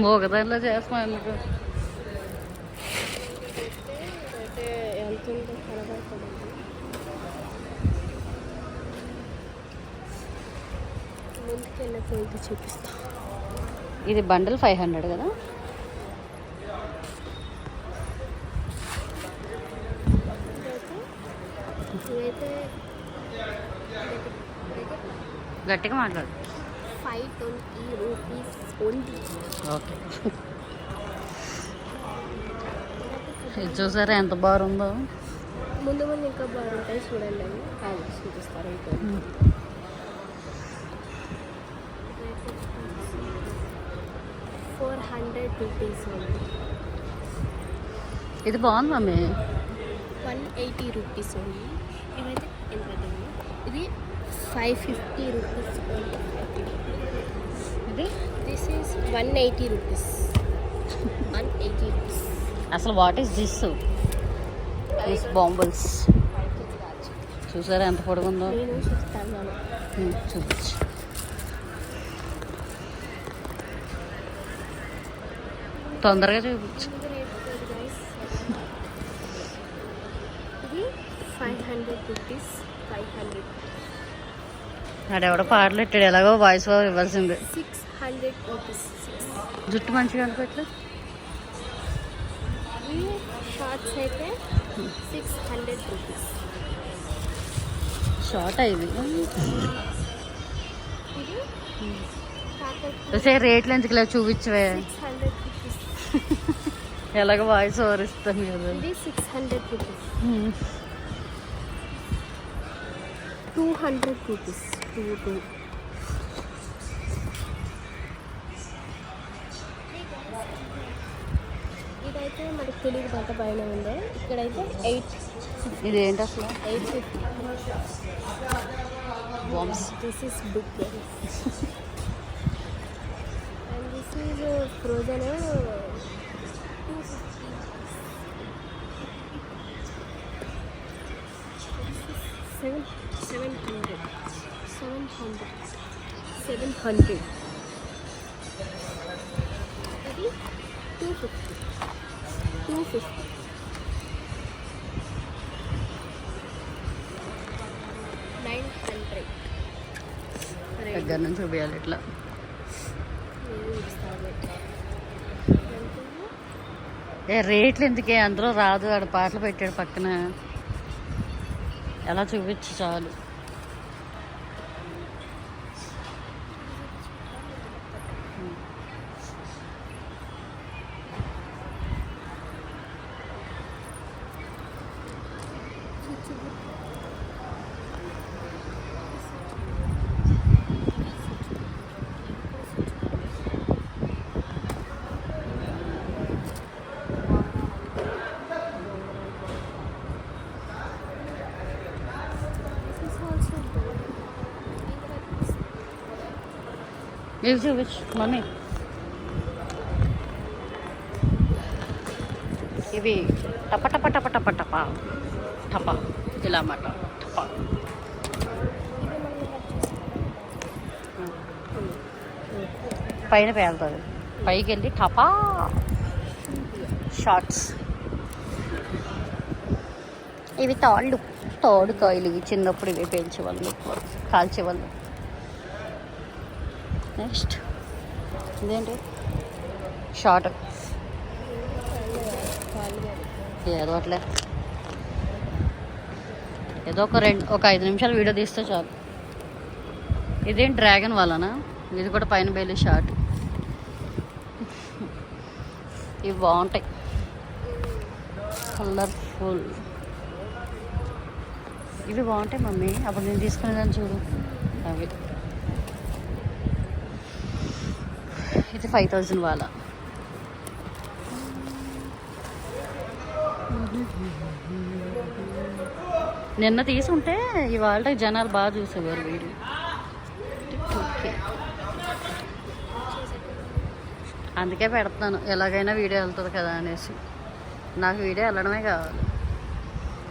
మోగదానిలో చేస్తాం ఎందుకు? చూపిస్తా ఇది బండల్ ఫైవ్ హండ్రెడ్ కదా? ఇదైతే గట్టిగా మాట్లాడు. Five twenty rupees only. Okay. ఇది చూసారా ఎంత బాగుందో? ముందు ముందు ఇంకా బాగుంటాయి చూడండి అని చూపిస్తారు ఫోర్ హండ్రెడ్ రూపీస్ ఇది బాగుంది mummy. One eighty rupees only. ఇవైతే ఎంత? ఇది ఫైవ్ ఫిఫ్టీ రూపీస్ ఇది? This is one eighty rupees. One eighty rupees. అసలు వాట్ ఈస్ దిస్ దిస్ బాంబుల్స్ చూసారా ఎంత పొడుగుందో? చూపించు తొందరగా చూపించు. ఇది five hundred rupees five hundred ఆడెవడో పాటలు పెట్టాడు. ఎలాగో వాయిస్ ఓవర్ ఇవ్వాల్సిందే. సిక్స్ హండ్రెడ్ రూపీస్ జుట్టు మంచిగా అనిపెట్లు ఈ షార్ట్స్ అయితే సిక్స్ హండ్రెడ్ రూపీస్ షార్ట్ అయింది చూసే రేట్లు ఎందుకు లేవు? చూపించవే. ఎలాగో వాయిస్ ఓవర్ ఇస్తాను కదా. Six hundred rupees. Two hundred rupees two ఇదైతే మనకి తెలియదు అంత పైన ఉండే ఇక్కడైతే ఎయిట్ ఇది ఏంటి అసలు? Eight fifty this is big and this is frozen seven seven hundred seven hundred seven hundred ఇది two fifty two fifty nine hundred దగ్గర నుంచి చూపించాలి ఇట్లా. ఏ రేట్లు ఎందుకే? అందులో రాదు ఆడ పాటలు పెట్టాడు పక్కన. ఎలా చూపించు చాలు. ఇవి చూపించు మమ్మీ ఇవి టప టప టప టప టప. టప. ఇలా అన్నమాట టప. పైన పేలుతుంది. పైకి వెళ్ళి టపా. షార్ట్స్. ఇవి తాళ్ళు. తాడుకాయలు ఇవి చిన్నప్పుడు ఇవి పెంచేవాళ్ళు. కాల్చేవాళ్ళు. నెక్స్ట్ ఇదేంటి? షార్ట్. ఏదో అట్లే ఏదో ఒక రెండు ఒక ఐదు నిమిషాలు వీడియో తీస్తే చాలు. ఇదేం డ్రాగన్ వలనా ఇది కూడా పైన బయలు షార్ట్. ఇవి బాగుంటాయి. కలర్ఫుల్. ఇవి బాగుంటాయి మమ్మీ. అప్పుడు నేను తీసుకునేదాన్ని చూడు. అవి. ఇది ఫైవ్ థౌజండ్ వాళ్ళ. నిన్న తీసుంటే ఇవాళ జనాలు బాగా చూసేవారు వీడియో ఓకే అందుకే పెడతాను ఎలాగైనా వీడియో వెళ్తుంది కదా అనేసి. నాకు వీడియో వెళ్ళడమే కావాలి.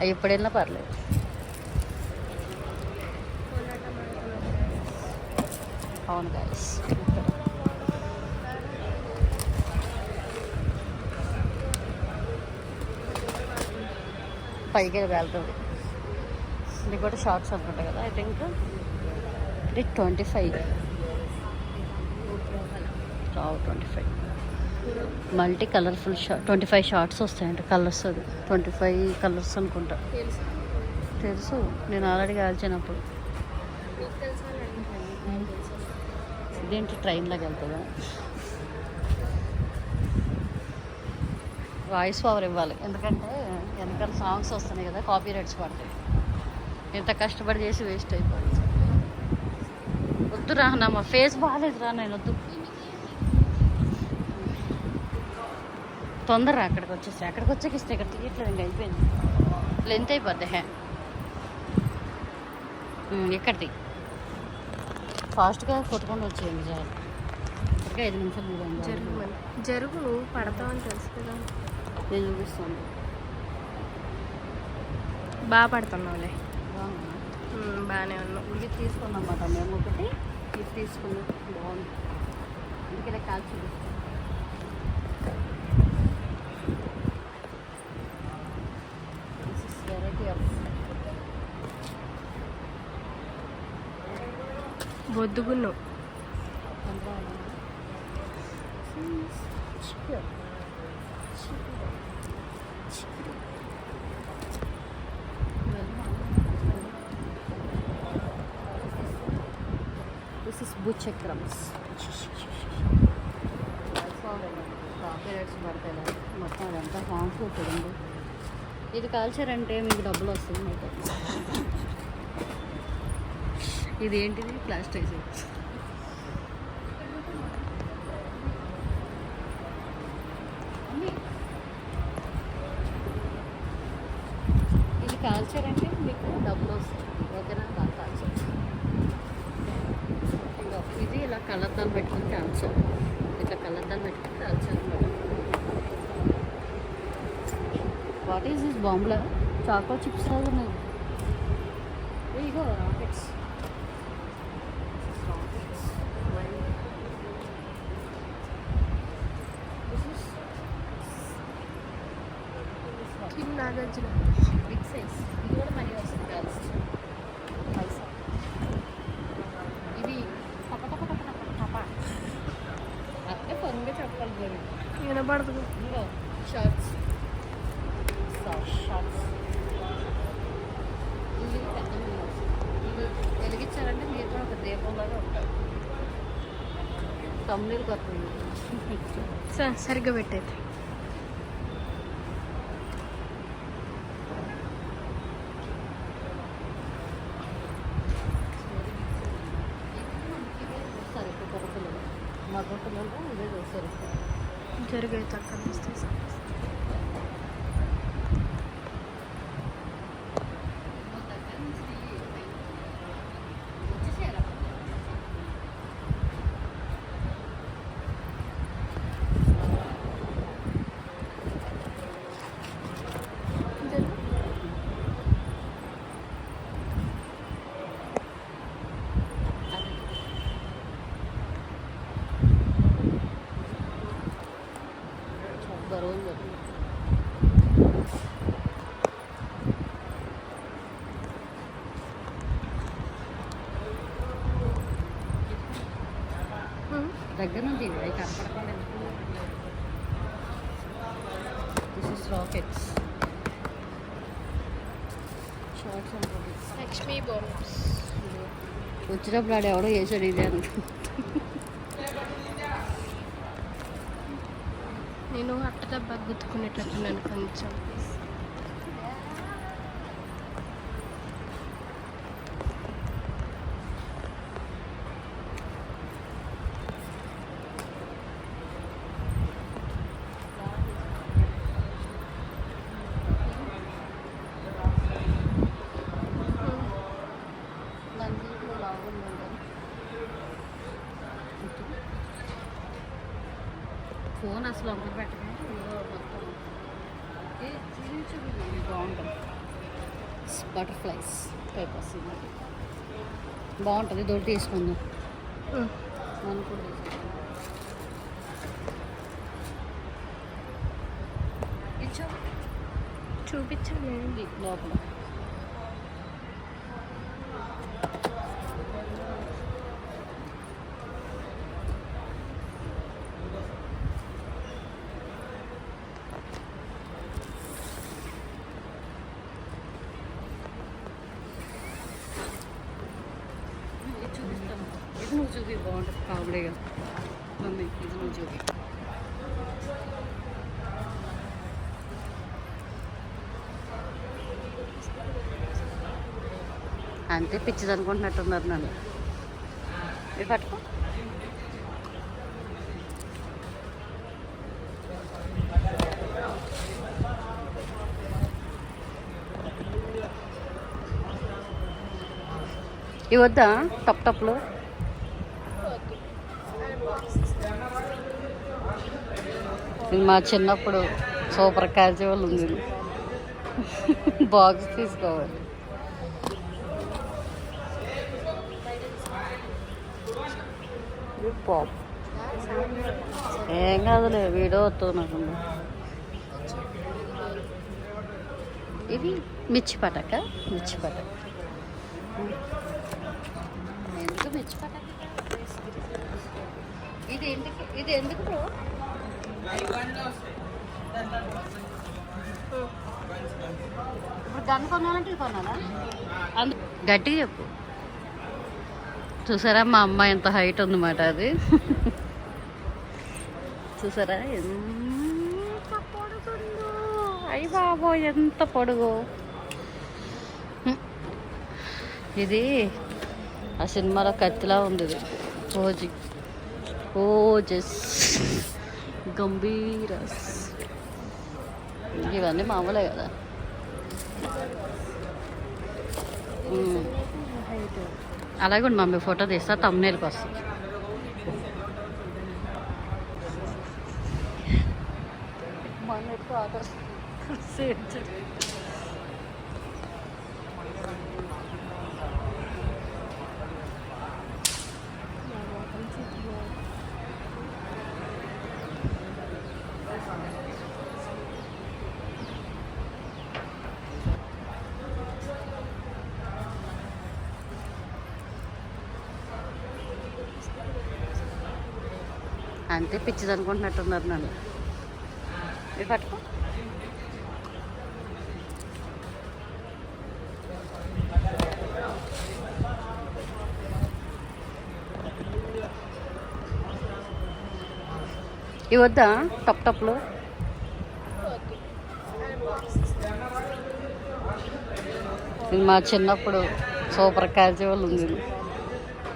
అవి ఎప్పుడు వెళ్ళినా పర్లేదు. అవును గాయస్ పైకి వెళ్తుంది. ఇది కూడా షార్ట్స్ అనుకుంటా కదా ఐ థింక్ ఇది ట్వంటీ ఫైవ్ రావు twenty five multi colourful short twenty five shorts వస్తాయంట కలర్స్ అది ట్వంటీ ఫైవ్ కలర్స్ అనుకుంటా తెలుసా నేను ఆల్రెడీ కాల్చినప్పుడు ఇదేంటి ట్రైన్లోకి వెళ్తుందా? వాయిస్ పవర్ ఇవ్వాలి. ఎందుకంటే వెనకాల సాంగ్స్ వస్తున్నాయి కదా కాపీ రైట్స్ పడతాయి. ఎంత కష్టపడి చేసి వేస్ట్ అయిపోయింది. వద్దు రా నా మా ఫేస్ బాగాలేదు రా నేను వద్దు. తొందర అక్కడికి వచ్చేసి అక్కడికి వచ్చాక ఇస్తే ఇక్కడ తీయట్లేదు ఇంకా అయిపోయింది. లెంత్ అయిపోద్ది. హ్యా ఎక్కడిది ఫాస్ట్గా కొట్టుకొని వచ్చేయండి చాలు ఇప్పటికే ఐదు నిమిషాలు జరుగు జరుగు నువ్వు పడతావని తెలుసు కదా. నేను చూపిస్తాను. బాగా పడుతున్నావులే. బాగానే ఉన్నావు. ఇది తీసుకున్నమాట మేము ఒకటి. ఇది తీసుకున్నాం బాగుంది. అందుకే కాల్ చూపిస్తాం బొద్దుగున్నావు దిస్ ఇస్ భూచక్రమ్స్ కాపీరైట్స్ పడతాయి మొత్తం అదంతా ఫామ్స్ చూడండి ఇది కాల్చారంటే మీకు డబ్బులు వస్తుంది. మీకు ఇది ఏంటిది? ప్లాస్టైజ్ ఇది కాల్చారంటే మీకు డబ్బులు వస్తుంది. ఓకేనా బాగా కాల్చారు ఇదిగో ఇది ఇలా కళ్ళద్దాలు పెట్టుకుని కాల్చాలి ఇట్లా కళ్ళద్దాలు పెట్టుకుని కాల్చాలి వాట్ ఈస్ దిస్ బాంబులా చాకో చిప్స్ లాగా ఉన్నాయి. ఇగో రాకెట్స్ నాగార్జున బిగ్ సైజ్ ఇది కూడా మనీ వస్తుంది గర్ల్స్ పైసా ఇది టప టప టప టప టప అట్టే పొంగే చెప్పాలి మరి వినపడదు ఇంకో షార్ట్స్ షార్ట్స్ ఇది పెద్ద మినిమం. ఇది వెలిగించారంటే మీరు కూడా ఒక దీపంలాగా ఉంటారు తమ్ముళ్ళు కొత్త స- సరిగ్గా పెట్టేది సరే ఇప్పుడు కొరకలేదు మా పిల్లలు ఇదే చేస్తారు జరిగే తక్కువ వస్తే బరువు ఉంది దగ్గర నుంచి ఇది అవి కనపడకుండా దిస్ ఇస్ రాకెట్స్ షార్ట్స్ అనుకోండి లక్ష్మీ బోనస్ వచ్చినప్పుడు ఆడు ఎవడో చేశాడు ఇదే అంత నేను అట్ట డబ్బా గుర్తుకునేటట్టున్నాను కొంచెం. ఫోన్ అసలు అమ్మలు పెట్టకుండా బాగుంటుంది. బటర్ఫ్లైస్ పేపర్స్ బాగుంటుంది. దొడ్డు తీసుకుందాం. మనం కూడా తీసుకుందాం. ఇది చూడు. చూపించాను ఇది లోపల ఇది చూపిస్తాను చూపి బాగుంటుంది. కామెడీగా మమ్మీ ఇది నువ్వు చూపి. అంతే పిచ్చిది అనుకుంటున్నట్టున్నారు నన్ను. ఇది పట్టుకో. ఇవి వద్దా? టప్ టప్లో. మా చిన్నప్పుడు సూపర్ క్యాజువల్ ఉంది. బాక్స్ తీసుకోవాలి. పాప్ ఏం కాదులే వీడియో వస్తుంది నాకు ఇది మిర్చి పటక మిర్చి పటక. ఎందుకు మిర్చి పటక? ఇది ఎందుకు ఇది ఎందుకు బ్రో? ఇప్పుడు గన్ కొనాలంటే కొనాలా గట్టిగా చెప్పు. చూసారా మా అమ్మ ఎంత హైట్ ఉందన్నమాట అది. చూసారా? ఎంత పొడుగుందో. అయ్యి బాబో ఎంత పొడుగు. ఇది ఆ సినిమాలో కత్తిలా ఉంది ఇది. ఓజీ. ఓజస్. గంభీరస్ ఇవన్నీ మామూలే కదా. అలాగే ఉండి మమ్మీ ఫోటో తీస్తా తమ్నేల్కి వస్తుంది అంతే పిచ్చిది అనుకుంటున్నట్టున్నారు నన్ను. ఇది పట్టుకో. ఇవి వద్దా టప్ టప్లు? మా చిన్నప్పుడు సూపర్ క్యాజువల్ ఉంది.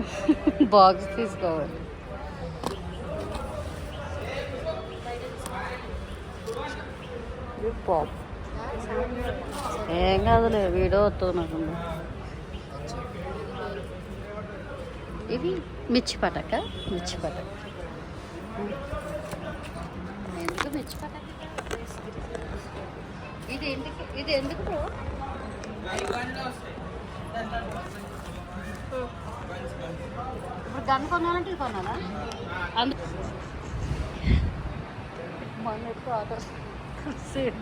బాక్స్ తీసుకోవాలి. పాప్ ఏం కాదులే వీడియో వస్తుంది నాకు ఇది మిర్చి పటక మిర్చి పటక. ఎందుకు మిర్చి పటక? ఇది ఎందుకు ఇది ఎందుకు బ్రో? ఇప్పుడు గన్ కొనాలంటే ఇది కొనాలా? అందుకు మొన్న ఎక్కువ ఆటో సేమ్